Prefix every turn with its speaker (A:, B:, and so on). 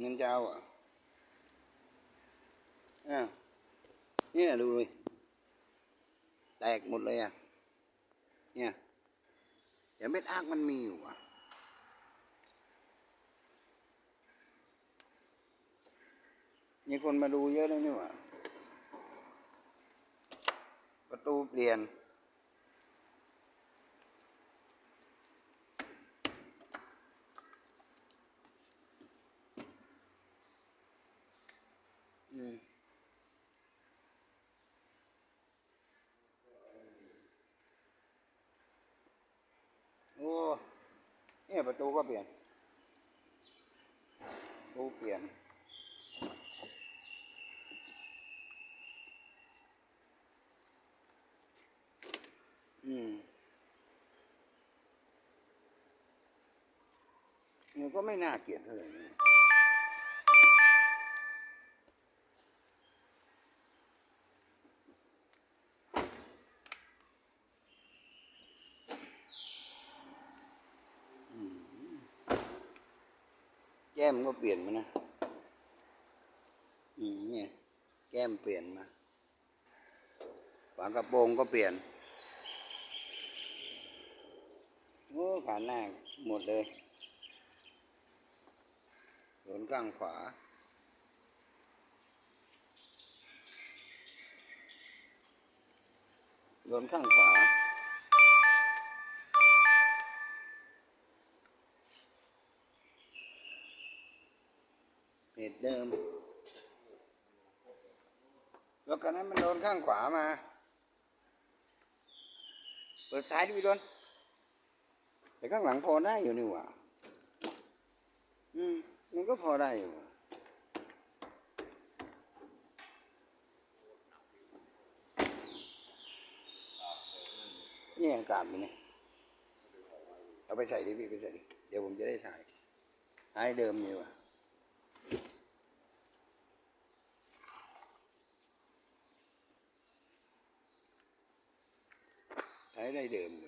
A: เงินจะเอาอะอ้าวเนี่ยดูเลยแตกหมดเลยอะ เนี่ยแต่เม็ดอากมันมีอยู่อะมีคนมาดูเยอะเลยนี่หว่าประตูเปลี่ยน โอ้เนี่ยประตูก็เปลี่ยนประตูเปลี่ยนอืมมันก็ไม่น่าเกลียดเท่าไหร่ แก้มก็เปลี่ยนมานะ อืมเนี่ย แก้มเปลี่ยนมา ฝากระโปรงก็เปลี่ยน โอ้ขาหน้าหมดเลยโดนข้างขวาโดนข้างขวา เหตุเดิมรถคันนั้นมันโดนข้างขวามา เปิดท้ายดิพี่โดนแต่ข้างหลังพอได้อยู่นี่หว่า อืม มันก็พอได้อยู่นี่อากาศมันเนี่ยเอาไปใส่ดิพี่ไปใส่ดิ เดี๋ยวผมจะได้ถ่ายถ่ายเดิมนี่ว่ะ ใช้ได้เดิมเลย